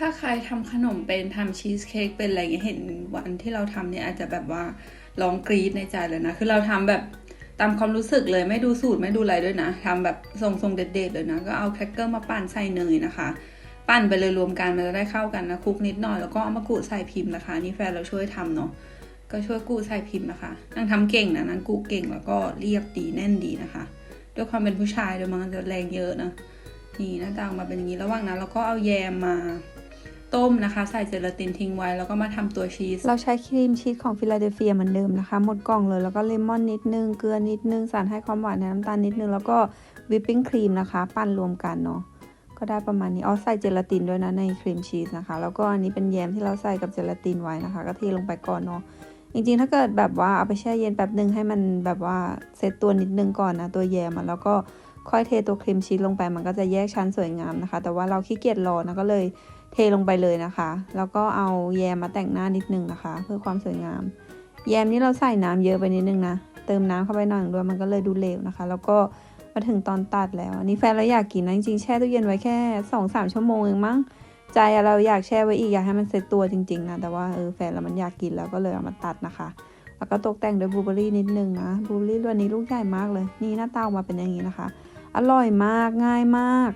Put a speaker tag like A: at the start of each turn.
A: ถ้าใครทำขนมเป็นทำชีสเค้กเป็นอะไรเงี้ยเห็นวันที่เราทำเนี่ยอาจจะแบบว่าร้องกรี๊ดในใจเลยนะ คือเราทำแบบตามความรู้สึกเลยไม่ดูสูตรไม่ดูอะไรด้วยนะทำแบบทรงๆเด็ดๆเลยนะ ก็เอาแครกเกอร์มาปั่นใส่เนยนะคะ ปั่นไปเลยรวมกันมันจะได้เข้ากันนะคลุกนิดหน่อยแล้วก็เอามากูใส่พิมพ์นะคะนี่แฟนเราช่วยทำเนาะก็ช่วยกูใส่พิมพ์นะคะนางทำเก่งนะนางกูเก่งแล้วก็เรียบดีแน่นดีนะคะ ด้วยความเป็นผู้ชายด้วยมันจะแรงเยอะนะนี่หน้าตาออกมาเป็นอย่างนี้ระหว่างนั้นเราก็เอาแยมมา ต้มนะคะ ใส่เจลาตินทิ้งไว้แล้วก็มาทำตัวชีส
B: เราใช้ครีมชีสของฟิลาเดลเฟียเหมือนเดิมนะคะ หมดกล่องเลยแล้วก็เลมอนนิดนึง เกลือนิดนึง สารให้ความหวานในน้ำตาลนิดนึง แล้วก็วิปปิ้งครีมนะคะ ปั้นรวมกันเนาะก็ได้ประมาณนี้อ๋อใส่เจลาตินด้วยนะในครีมชีสนะคะ แล้วก็อันนี้เป็นแยมที่เราใส่กับเจลาตินไว้นะคะ ก็เทลงไปก่อนเนาะจริงๆ ถ้าเกิดแบบว่าเอาไปแช่เย็นแป๊บนึงให้มันแบบว่าเซตตัวนิดนึงก่อนนะตัวแยมแล้วก็ค่อยเทตัวครีมชีสลงไปมันก็จะแยกชั้นสวยงามนะคะ แต่ว่าเราขี้เกียจรอนะก็เลย เทลงไปเลยนะคะ แล้วก็เอาแยมมาแต่งหน้านิดนึงนะคะ เพื่อความสวยงาม แยมนี้เราใส่น้ำเยอะไปนิดนึงนะ เติมน้ำเข้าไปหน่อยด้วยมันก็เลยดูเหลวนะคะ แล้วก็มาถึงตอนตัดแล้ว อันนี้แฟนเราอยากกินนะจริงๆแช่ตู้เย็นไว้แค่สองสามชั่วโมงเองมั้ง ใจเราอยากแช่ไว้อีกอยากให้มันเซ็ตตัวจริงๆนะ แต่ว่าเออแฟนเรามันอยากกินแล้วก็เลยเอามาตัดนะคะ แล้วก็ตกแต่งด้วยบลูเบอร์รี่นิดนึงนะบลูเบอร์รี่ตัวนี้ลูกใหญ่มากเลย นี่หน้าตาออกมาเป็นอย่างนี้นะคะ อร่อยมากง่ายมาก